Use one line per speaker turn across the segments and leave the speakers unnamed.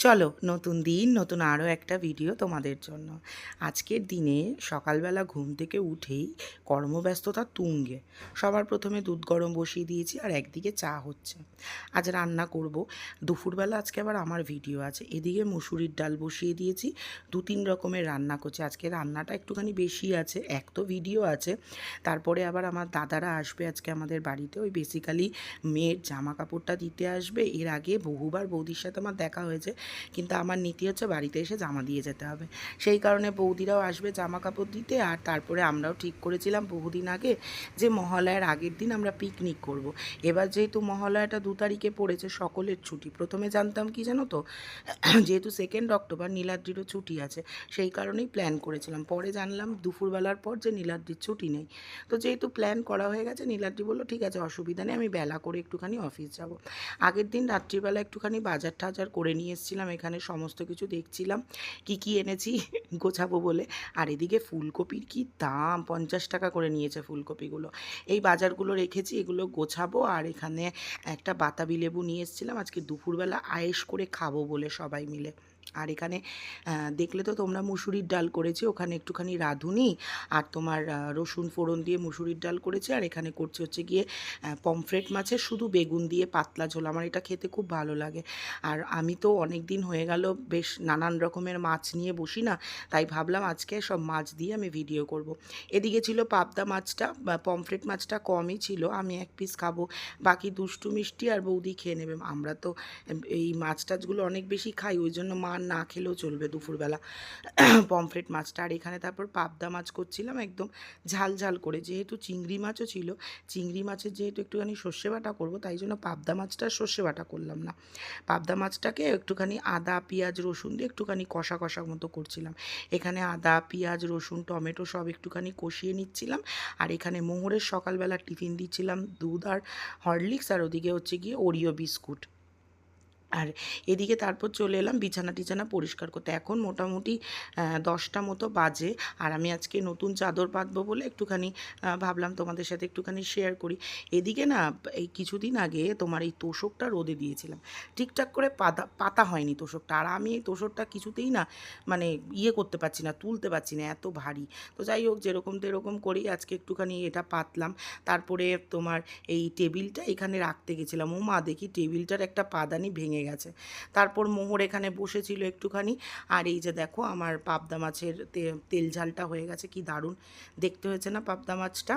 চলো, নতুন দিন, নতুন আরও একটা ভিডিও তোমাদের জন্য। আজকের দিনে সকালবেলা ঘুম থেকে উঠেই কর্মব্যস্ততা তুঙ্গে। সবার প্রথমে দুধ গরম বসিয়ে দিয়েছি আর একদিকে চা হচ্ছে। আজ রান্না করব। দুপুরবেলা আজকে আবার আমার ভিডিও আছে। এদিকে মুসুরির ডাল বসিয়ে দিয়েছি। দু তিন রকমের রান্না করছি। আজকে রান্নাটা একটুখানি বেশি আছে, এক তো ভিডিও আছে। তারপরে আবার আমার দাদারা আসবে আজকে আমাদের বাড়িতে। ওই বেসিক্যালি মেয়ের জামা কাপড়টা দিতে আসবে। এর আগে বহুবার বৌদির সাথে আমার দেখা হয়েছে। কিন্তু আমার নীতি হচ্ছে বাড়িতে এসে জামা দিয়ে যেতে হবে। সেই কারণে বৌদিরাও আসবে জামা কাপড় দিতে আর তারপরে আমরাও ঠিক করেছিলাম বহুদিন আগে যে মহালয়ার আগের দিন আমরা পিকনিক করব। এবার যেহেতু মহালয়াটা দু তারিখে পড়েছে, সকলের ছুটি। প্রথমে জানতাম কি জানো তো, যেহেতু সেকেন্ড অক্টোবর নীলাদ্রিরও ছুটি আছে, সেই কারণেই প্ল্যান করেছিলাম। পরে জানলাম দুপুরবেলার পর যে নীলাদ্রির ছুটি নেই। তো যেহেতু প্ল্যান করা হয়ে গেছে, নীলাদ্রি বলল, ঠিক আছে, অসুবিধা নেই, আমি বেলা করে একটুখানি অফিস যাব। আগের দিন রাত্রিবেলা একটুখানি বাজার টাজার করে নিয়ে এসেছিলাম। এখানে সমস্ত কিছু দেখছিলাম। কি কি এনেছি গোছাবো বলে। আর এদিকে ফুলকপির কি দাম? পঞ্চাশ টাকা করে নিয়েছে ফুলকপিগুলো। এই বাজারগুলো রেখেছি, এগুলো গোছাবো। আর এখানে একটা বাতাবি লেবু নিয়ে এসেছিলাম। আজকে দুপুরবেলা আয়েস করে খাব বলে সবাই মিলে। আর এখানে দেখলে তো তোমরা মুসুরির ডাল করেছি, ওখানে একটুখানি রাঁধুনি আর তোমার রসুন ফোড়ন দিয়ে মুসুরির ডাল করেছি আর এখানে করছে হচ্ছে গিয়ে পমফ্রেট মাছের শুধু বেগুন দিয়ে পাতলা ঝোল, আমার এটা খেতে খুব ভালো লাগে আর আমি তো অনেক দিন হয়ে গেল, বেশ নানান রকমের মাছ নিয়ে বসি না, তাই ভাবলাম আজকে সব মাছ দিয়ে আমি ভিডিও করব। এদিকে ছিল পাবদা মাছটা, বা পমফ্রেট মাছটা কমই ছিল, আমি এক পিস খাব, বাকি দুষ্টু মিষ্টি আর বৌদি খেয়ে নেবে আমরা তো, এই মাছ টাছগুলো অনেক বেশি খাই, ওই জন্য মা না খেলেও চলবে দুপুরবেলা। পমফ্রেট মাছটা। আর এখানে তারপর পাবদা মাছ করছিলাম একদম ঝাল ঝাল করে। যেহেতু চিংড়ি মাছও ছিল, চিংড়ি মাছের যেহেতু একটুখানি সর্ষে বাটা করব, তাই জন্য পাবদা মাছটা সর্ষে বাটা করলাম না। পাবদা মাছটাকে একটুখানি আদা, পেঁয়াজ, রসুন দিয়ে একটুখানি কষা কষা মতো করছিলাম। এখানে আদা, পেঁয়াজ, রসুন, টমেটো সব একটুখানি কষিয়ে নিচ্ছিলাম। আর এখানে মোহরের সকালবেলা টিফিন দিচ্ছিলাম দুধ আর হরলিক্স। আর ওদিকে হচ্ছে গিয়ে ওরিও বিস্কুট। আর এদিকে তারপর চলে এলাম বিছানা টিছানা পরিষ্কার করতে। এখন মোটামুটি দশটা মতো বাজে আর আমি আজকে নতুন চাদর পাতবো বলে একটুখানি ভাবলাম তোমাদের সাথে একটুখানি শেয়ার করি। এদিকে না, এই কিছুদিন আগে তোমার এই তোষকটা রোদে দিয়েছিলাম। ঠিকঠাক করে পাতা পাতা হয়নি তোষকটা। আর আমি এই তোষকটা কিছুতেই না মানে ইয়ে করতে পারছি না, তুলতে পারছি না, এত ভারী। তো যাই হোক, যেরকম তেরকম করেই আজকে একটুখানি এটা পাতলাম। তারপরে তোমার এই টেবিলটা এখানে রাখতে গেছিলাম। ও মা, দেখি টেবিলটার একটা পাদানি ভেঙে গেছে। তারপর মোহর এখানে বসেছিল একটুখানি। আর এই যে দেখো, আমার পাবদা মাছের তেল ঝালটা হয়ে গেছে, কি দারুণ। দেখতে হয়েছে না পাবদা মাছটা?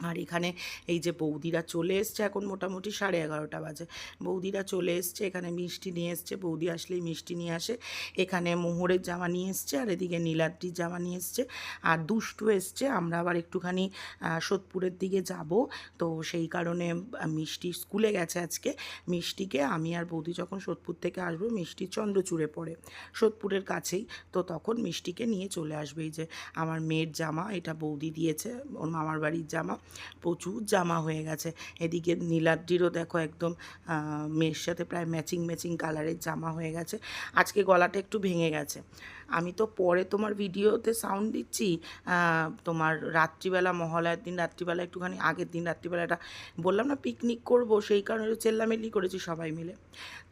আর এখানে এই যে বৌদিরা চলে এসছে এখন মোটামুটি সাড়ে এগারোটা বাজে। বৌদিরা চলে এসছে, এখানে মিষ্টি নিয়ে এসছে, বৌদি আসলেই মিষ্টি নিয়ে আসে। এখানে মোহরের জামা নিয়ে এসছে আর এদিকে নীলাদ্রির জামা নিয়ে এসছে। আর দুষ্টু এসছে, আমরা আবার একটুখানি সোদপুরের দিকে যাব। তো সেই কারণে মিষ্টি স্কুলে গেছে আজকে। মিষ্টিকে আমি আর বৌদি যখন সোদপুর থেকে আসব, মিষ্টি চন্দ্রচূড়ে পড়ে। সোদপুরের কাছেই। তো তখন মিষ্টিকে নিয়ে চলে আসবে এই যে আমার মেয়ের জামা, এটা বৌদি দিয়েছে, ওর মামার বাড়ির জামা। প্রচুর জামা হয়ে গেছে। এদিকে নীলাদ্রিরও দেখো একদম মেয়ের সাথে প্রায় ম্যাচিং ম্যাচিং কালারের জামা হয়ে গেছে। আজকে গলাটা একটু ভেঙে গেছে। আমি তো পরে তোমার ভিডিওতে সাউন্ড দিচ্ছি তোমার রাত্রিবেলা মহালয়ার দিন, রাত্রিবেলা একটুখানি আগের দিন, রাত্রিবেলা একটা বললাম না পিকনিক করব, সেই কারণে চেল্লামেল্লি করেছি সবাই মিলে।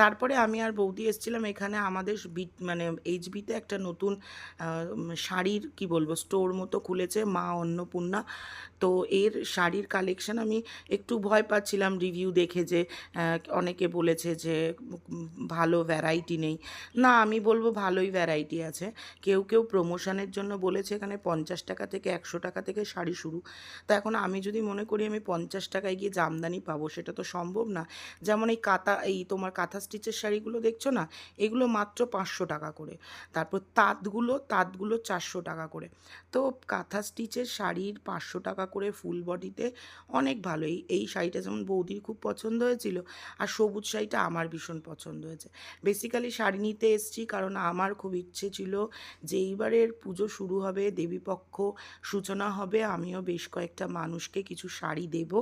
তারপরে আমি আর বৌদি এসেছিলাম এখানে আমাদের বিট মানে এইচবিতে একটা নতুন শাড়ির কি বলব স্টোর মতো খুলেছে মা অন্নপূর্ণা। তো এর শাড়ির কালেকশন আমি একটু ভয় পাচ্ছিলাম রিভিউ দেখে যে অনেকে বলেছে যে ভালো ভ্যারাইটি নেই। না, আমি বলব ভালোই ভ্যারাইটি আছে। কেউ কেউ প্রমোশনের জন্য বলেছে, এখানে পঞ্চাশ টাকা থেকে একশো টাকা থেকে শাড়ি শুরু। তো এখন আমি যদি মনে করি আমি পঞ্চাশ টাকায় গিয়ে জামদানি পাবো, সেটা তো সম্ভব না। যেমন এই কাতা এই তোমার কাঁথা স্টিচের শাড়িগুলো দেখছ না? এগুলো মাত্র পাঁচশো টাকা করে। তারপর তাঁতগুলো তাঁতগুলো চারশো টাকা করে। তো কাঁথা স্টিচের শাড়ির পাঁচশো টাকা করে ফুল বডিতে অনেক ভালো। এই এই শাড়িটা যেমন বৌদির খুব পছন্দ হয়েছিল, আর সবুজ শাড়িটা আমার ভীষণ পছন্দ হয়েছে। বেসিক্যালি শাড়ি নিতে এসেছি, কারণ আমার খুব ইচ্ছে ছিল যে এইবারের পুজো শুরু হবে দেবীপক্ষ সূচনা হবে। আমিও বেশ কয়েকটা মানুষকে কিছু শাড়ি দেবো।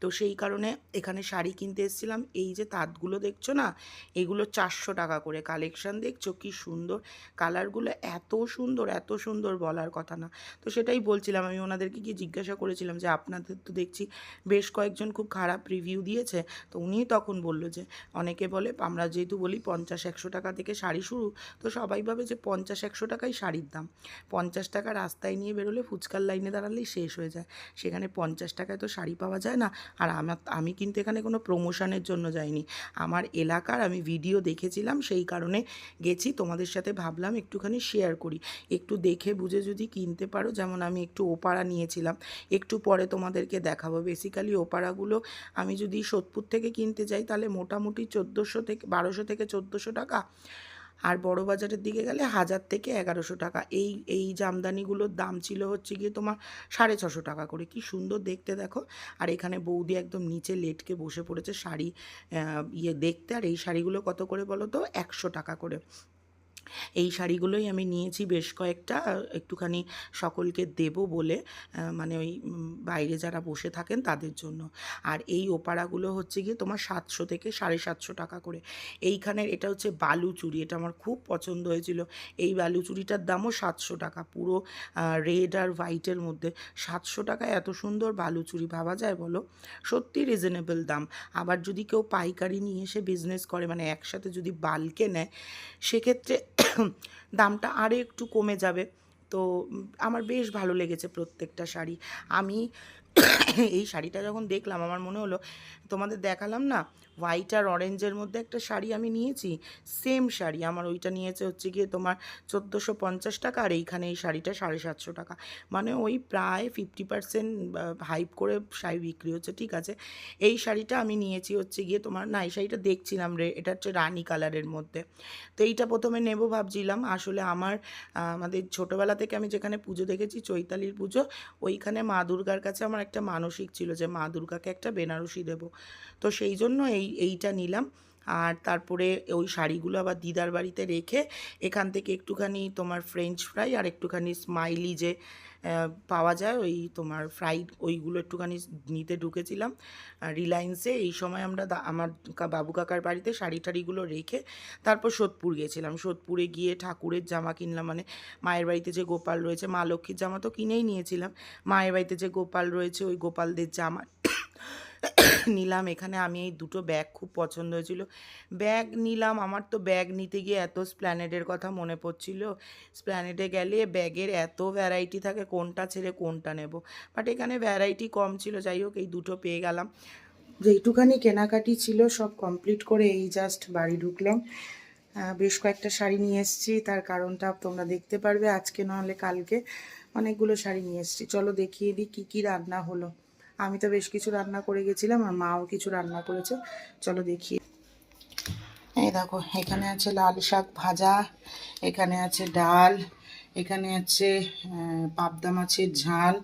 তো সেই কারণে এখানে শাড়ি কিনতে এসেছিলাম। এই যে তাঁতগুলো দেখছ না? এগুলো চারশো টাকা করে কালেকশন দেখছ? কি সুন্দর। কালারগুলো এত সুন্দর এত সুন্দর বলার কথা না। তো সেটাই বলছিলাম, আমি ওনাদেরকে গিয়ে জিজ্ঞাসা করেছিলাম যে, আপনাদের তো দেখছি বেশ কয়েকজন খুব খারাপ রিভিউ দিয়েছে। তো উনি তখন বলল যে, অনেকে বলে, আমরা যেহেতু বলি পঞ্চাশ, একশো টাকা থেকে শাড়ি শুরু, তো সবাই ভাবে যে পঞ্চাশ, একশো টাকাই শাড়ির দাম। পঞ্চাশ টাকা রাস্তায় নিয়ে বেরোলে ফুচকার লাইনে দাঁড়ালেই শেষ হয়ে যায়। সেখানে পঞ্চাশ টাকায় তো শাড়ি পাওয়া যায় না। আর আমার, আমি কিন্তু এখানে কোনো প্রমোশনের জন্য যাইনি। আমার এলাকার আমি ভিডিও দেখেছিলাম, সেই কারণে গেছি, তোমাদের সাথে ভাবলাম একটুখানি শেয়ার করি। একটু দেখে বুঝে যদি কিনতে পারো, যেমন আমি একটু ওপারা নিয়েছিলাম, একটু পরে তোমাদেরকে দেখাবো। বেসিক্যালি ওপারাগুলো আমি যদি সোদপুর থেকে কিনতে যাই, তাহলে মোটামুটি চোদ্দোশো থেকে, বারোশো থেকে চোদ্দোশো টাকা আর বড় বাজারের দিকে গেলে হাজার থেকে এগারোশো টাকা। এই এই জামদানিগুলোর দাম ছিল হচ্ছে গিয়ে তোমার সাড়ে ছশো টাকা করে। কি সুন্দর দেখতে দেখো। আর এখানে বৌদি একদম নিচে লেটকে বসে পড়েছে শাড়ি ইয়ে দেখতে। আর এই শাড়িগুলো কত করে বলো তো? একশো টাকা করে। এই শাড়িগুলোই আমি নিয়েছি বেশ কয়েকটা একটুখানি সকলকে দেব বলে মানে ওই বাইরে যারা বসে থাকেন তাদের জন্য। আর এই ওপারাগুলো হচ্ছে গিয়ে তোমার সাতশো থেকে সাড়ে সাতশো টাকা করে। এইখানের এটা হচ্ছে বালুচুরি, এটা আমার খুব পছন্দ হয়েছিল। এই বালুচুরিটার দামও সাতশো টাকা, পুরো রেড আর হোয়াইটের মধ্যে। সাতশো টাকায় এত সুন্দর বালুচুরি ভাবা যায় বলো? সত্যি রিজনেবল দাম। আবার যদি কেউ পাইকারি নিয়ে এসে বিজনেস করে মানে একসাথে যদি বালকে নেয়, সেক্ষেত্রে দামটা আরও একটু কমে যাবে। তো আমার বেশ ভালো লেগেছে প্রত্যেকটা শাড়ি। আমি এই শাড়িটা যখন দেখলাম, আমার মনে হলো তোমাদের দেখালাম না? হোয়াইট আর অরেঞ্জের মধ্যে একটা শাড়ি আমি নিয়েছি। সেম শাড়ি। আমার ওইটা নিয়েছে হচ্ছে গিয়ে তোমার চোদ্দোশো পঞ্চাশ টাকা আর এইখানে এই শাড়িটা সাড়ে সাতশো টাকা। মানে ওই প্রায় ফিফটি পার্সেন্ট হাইপ করে শাড়ি বিক্রি হচ্ছে, ঠিক আছে? এই শাড়িটা আমি নিয়েছি হচ্ছে গিয়ে তোমার, না, এই শাড়িটা দেখছিলাম রে, এটা হচ্ছে রানী কালারের মধ্যে। তো এইটা প্রথমে নেব ভাবছিলাম। আসলে আমার আমাদের ছোটোবেলা থেকে আমি যেখানে পুজো দেখেছি, চৈতালির পুজো, ওইখানে মা দুর্গার কাছে আমার একটা মানসিক ছিল যে মা দুর্গাকে একটা বেনারসি দেব। তো সেই জন্য এই, এইটা নিলাম। আর তারপরে ওই শাড়িগুলো আবার দিদার বাড়িতে রেখে এখান থেকে একটুখানি তোমার ফ্রেঞ্চ ফ্রাই আর একটুখানি স্মাইলি যে পাওয়া যায় ওই তোমার ফ্রাইড ওইগুলো একটুখানি নিতে ঢুকেছিলাম। রিলায়েন্সে এই সময় আমরা আমার বাবু কাকার বাড়িতে শাড়ি টাড়িগুলো রেখে তারপর সোদপুর গিয়েছিলাম সোদপুরে গিয়ে ঠাকুরের জামা কিনলাম। মানে মায়ের বাড়িতে যে গোপাল রয়েছে, মা লক্ষ্মীর জামা তো কিনেই নিয়েছিলাম। মায়ের বাড়িতে যে গোপাল রয়েছে, ওই গোপালদের জামা নিলাম। এখানে আমি এই দুটো ব্যাগ খুব পছন্দ হয়েছিল। ব্যাগ নিলাম। আমার তো ব্যাগ নিতে গিয়ে এত স্প্ল্যানেডের কথা মনে পড়ছিল। স্প্ল্যানেডে গেলে ব্যাগের এত ভ্যারাইটি থাকে, কোনটা ছেড়ে কোনটা নেব। বাট এখানে ভ্যারাইটি কম ছিল। যাই হোক, এই দুটো পেয়ে গেলাম। যেইটুখানি কেনাকাটি ছিল, সব কমপ্লিট করে এই জাস্ট বাড়ি ঢুকলাম। বেশ কয়েকটা শাড়ি নিয়ে এসেছি। তার কারণটা তোমরা দেখতে পারবে। আজকে নাহলে কালকে অনেকগুলো শাড়ি নিয়ে এসেছি। চলো দেখিয়ে দিই কী কী রান্না হলো। আমি তো বেশ কিছু রান্না করে গেছিলাম, আর মাও কিছু রান্না করেছে। চলো দেখি। এই দেখো, এখানে আছে লাল শাক ভাজা, এখানে আছে ডাল, এখানে আছে পাবদা মাছের ঝাল,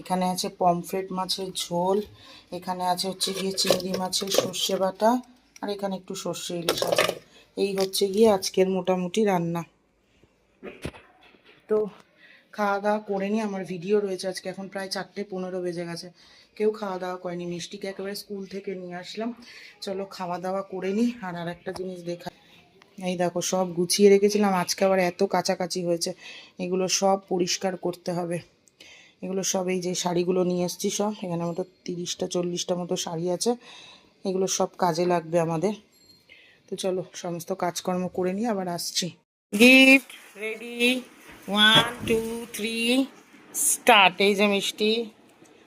এখানে আছে পমফ্রেট মাছের ঝোল, এখানে আছে হচ্ছে গিয়ে চিংড়ি মাছের সর্ষে বাটা, আর এখানে একটু সর্ষে ইলিশ আছে। এই হচ্ছে গিয়ে আজকের মোটামুটি রান্না। তো খাওয়া দাওয়া করে নিই আমার ভিডিও রয়েছে আজকে, এখন প্রায় চারটে পনেরো বেজে গেছে। কেউ খাওয়া দাওয়া করেনি। মিষ্টিকে একেবারে স্কুল থেকে নিয়ে আসলাম। চলো খাওয়া দাওয়া করে নিই আর আর একটা জিনিস দেখা এই দেখো সব গুছিয়ে রেখেছিলাম। আজকে আবার এত কাছাকাছি হয়েছে। এগুলো সব পরিষ্কার করতে হবে। এগুলো সব এই যে শাড়িগুলো নিয়ে এসেছি সব। এখানে মতো তিরিশটা, চল্লিশটা মতো শাড়ি আছে। এগুলো সব কাজে লাগবে আমাদের। তো চলো সমস্ত কাজকর্ম করে নিয়ে আবার আসছি। Gift ready one two three start এই যে মিষ্টি।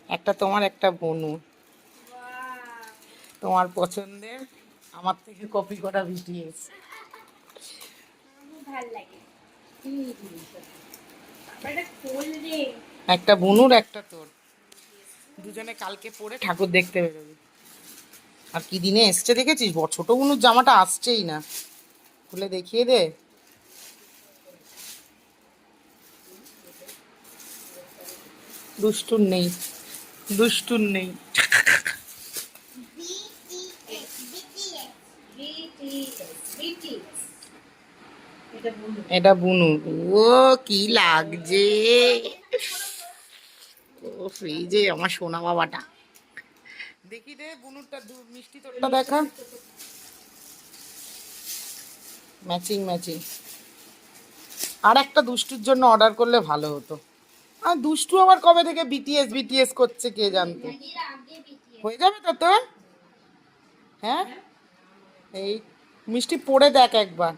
একটা তোমার একটা বনু। তোমার পছন্দের আমার থেকে কপি করা
রে।
একটা বনুর একটা তোর। দুজনে কালকে পরে ঠাকুর দেখতে বেরোবি। আর কি দিনে এসছে দেখেছিস? বড় ছোট বনুর জামাটা আসছেই না। খুলে দেখিয়ে দে। দুষ্টুর নেই। দুষ্টুর নেই। এটা বুনু। ও, কি লাগছে? ও ফ্রিজে আমার সোনা বাবাটা। দেখি দে বুনুরটা মিষ্টি তোরটা দেখা। ম্যাচিং ম্যাচিং আর একটা দুষ্টুর জন্য অর্ডার করলে ভালো হতো। আর দুষ্টু আবার কবে থেকে বিটিএস বিটিএস করছে কে জানতো? হয়ে যাবে তো তো হ্যাঁ? এই মিষ্টি পড়ে দেখ একবার।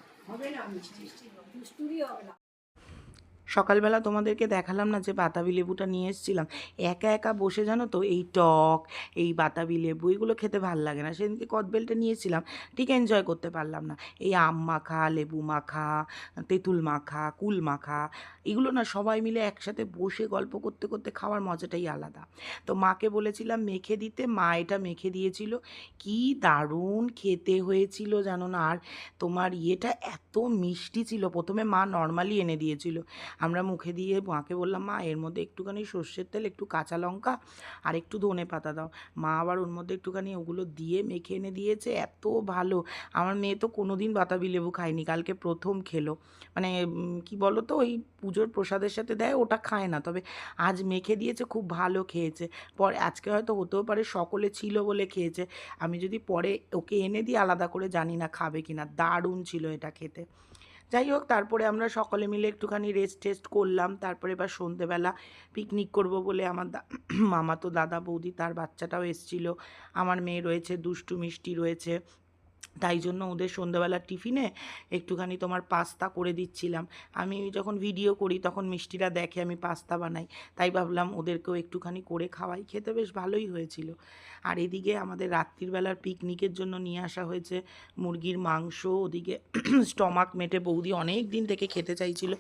সকালবেলা তোমাদেরকে দেখালাম না যে বাতাবি লেবুটা নিয়ে এসেছিলাম। একা একা বসে জানো তো এই টক, এই বাতাবি লেবু, এগুলো খেতে ভালো লাগে না। সেদিনকে কদবেলটা নিয়েছিলাম ঠিক এনজয় করতে পারলাম না। এই আম মাখা, লেবু মাখা, তেঁতুল মাখা, কুল মাখা, এগুলো না সবাই মিলে একসাথে বসে গল্প করতে করতে খাওয়ার মজাটাই আলাদা। তো মাকে বলেছিলাম, মেখে দিতে। মা এটা মেখে দিয়েছিল। কি দারুণ খেতে হয়েছিল জানো না? আর তোমার ইয়েটা এত মিষ্টি ছিল। প্রথমে মা নর্মালি এনে দিয়েছিল। আমরা মুখে দিয়ে মাকে বললাম, মা, এর মধ্যে একটুখানি সর্ষের তেল, একটু কাঁচা লঙ্কা আর একটু ধনে পাতা দাও। মা আবার ওর মধ্যে একটুখানি ওগুলো দিয়ে মেখে এনে দিয়েছে, এত ভালো। আমার মেয়ে তো কোনো দিন বাতাবি লেবু খায়নি, কালকে প্রথম খেলো। মানে কি বলো তো ওই পুজোর প্রসাদের সাথে দেয়, ওটা খায় না। তবে আজ মেখে দিয়েছে, খুব ভালো খেয়েছে। পরে, আজকে হয়তো হতেও পারে সকলে ছিল বলে খেয়েছে। আমি যদি পরে ওকে এনে দিই, আলাদা করে জানি না খাবে কি না দারুণ ছিল এটা খেতে। যাই হোক, তারপরে আমরা সকলে মিলে একটুখানি রেস্ট টেস্ট করলাম। তারপরে এবার সন্ধেবেলা পিকনিক করব বলে আমার মামা তো দাদা বৌদি তার বাচ্চাটাও এসছিল। আমার মেয়ে রয়েছে, দুষ্টু মিষ্টি রয়েছে। তাই জন্য ওদের সন্ধ্যাবেলার টিফিনে একটুখানি তোমার পাস্তা করে দিচ্ছিলাম। আমি যখন ভিডিও করি, তখন মিষ্টিরা দেখে আমি পাস্তা বানাই। তাই ভাবলাম ওদেরকেও একটুখানি করে খাওয়াই। খেতে বেশ ভালোই হয়েছিল। আর এদিকে আমাদের রাত্রিবেলার পিকনিকের জন্য নিয়ে আসা হয়েছে মুরগির মাংস। ওদিকে স্টমাক মেটে বৌদি অনেক দিন থেকে খেতে চাইছিল।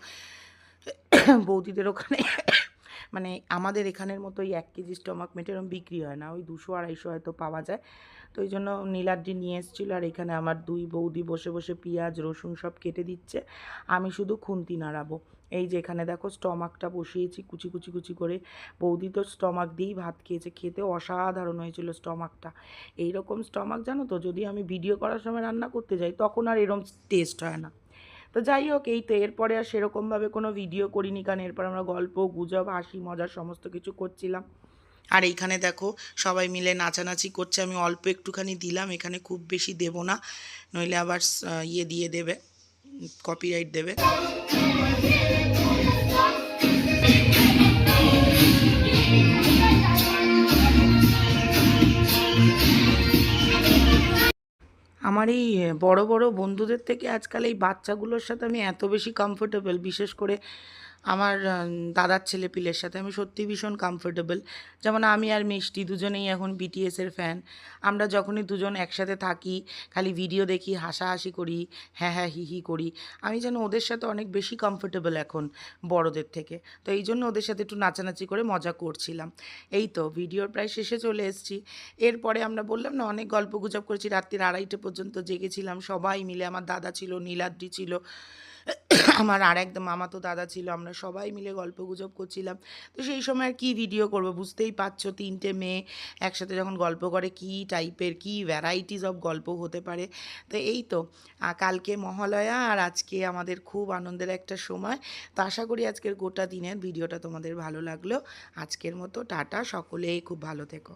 বৌদিদের ওখানে মানে আমাদের এখানের মতো ওই এক কেজি স্টমাক মেটে এরকম বিক্রি হয় না। ওই দুশো আড়াইশো হয়তো পাওয়া যায়। তো ওই জন্য নীলাদ্রি নিয়ে এসেছিল আর এখানে আমার দুই বৌদি বসে বসে পেঁয়াজ, রসুন সব কেটে দিচ্ছে। আমি শুধু খুন্তি নাড়াবো। এই যে এখানে দেখো স্টমাকটা বসিয়েছি কুচি কুচি কুচি করে। বৌদি তো স্টমাক দিয়েই ভাত খেয়েছে। খেতে অসাধারণ হয়েছিল স্টমাকটা। এইরকম স্টমাক জানো তো, যদি আমি ভিডিও করার সময় রান্না করতে যাই, তখন আর এরকম টেস্ট হয় না। তো যাই হোক, এই তো এরপরে আর সেরকমভাবে কোনো ভিডিও করিনি, কারণ এরপর আমরা গল্প, গুজব, হাসি মজার সমস্ত কিছু করছিলাম। আর এইখানে দেখো সবাই মিলে নাচানাচি করছে। আমি অল্প একটুখানি দিলাম, এখানে খুব বেশি দেব না, নইলে আবার ইয়ে দিয়ে দেবে কপিরাইট দেবে। আমার এই বড় বড় বন্ধুদের থেকে আজকাল এই বাচ্চাগুলোর সাথে আমি এত বেশি কমফোর্টেবল বিশেষ করে আমার দাদার ছেলে পিলের সাথে। আমি সত্যি ভীষণ কমফোর্টেবল যেমন আমি আর মিষ্টি দুজনেই এখন বিটিএসের ফ্যান আমরা যখনই দুজন একসাথে থাকি, খালি ভিডিও দেখি, হাসাহাসি করি হ্যাঁ হ্যাঁ হি হি করি, আমি যেন ওদের সাথে অনেক বেশি কমফোর্টেবল এখন বড়দের থেকে। তো এই জন্য ওদের সাথে একটু নাচানাচি করে মজা করছিলাম। এই তো ভিডিওর প্রায় শেষে চলে এসেছি। এরপরে আমরা বললাম, না, অনেক গল্প গুজব করেছি। রাত্রির আড়াইটে পর্যন্ত জেগেছিলাম। সবাই মিলে, আমার দাদা ছিল, নীলাদ্রি ছিল আমার আর একদম মামা তো দাদা ছিল, আমরা সবাই মিলে গল্প গুজব করছিলাম। তো সেই সময় আর কী ভিডিও করব বুঝতেই পারছ, তিনটে মেয়ে একসাথে যখন গল্প করে কী টাইপের কী ভ্যারাইটিস অফ গল্প হতে পারে। তো এই তো কালকে মহালয়া আর আজকে আমাদের খুব আনন্দের একটা সময়। তো আশা করি আজকের গোটা দিনের ভিডিওটা তোমাদের ভালো লাগল। আজকের মতো, টাটা সকলেই খুব ভালো থেকো।